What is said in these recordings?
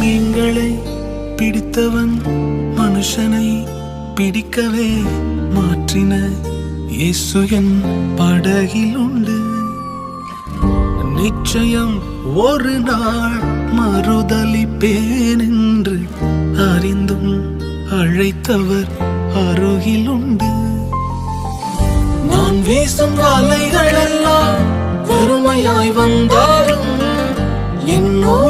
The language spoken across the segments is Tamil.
மீன்களை பிடித்தவன் மனுஷனை பிடிக்கவே மாற்றின இயேசு என் படகில் உண்டு. நிச்சயம் ஒரு நாள் மறுதலிப்பேன் என்று அறிந்தும் அழைத்தவர் அருகில் உண்டு. நான் வீசும் வலைகள் எல்லாம் வெறுமையாய் வந்தாலும் என்னோடு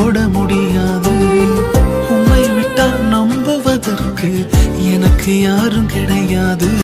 போட முடியாது. உம்மை விட்டால் நம்புவதற்கு எனக்கு யாரும் கிடையாது.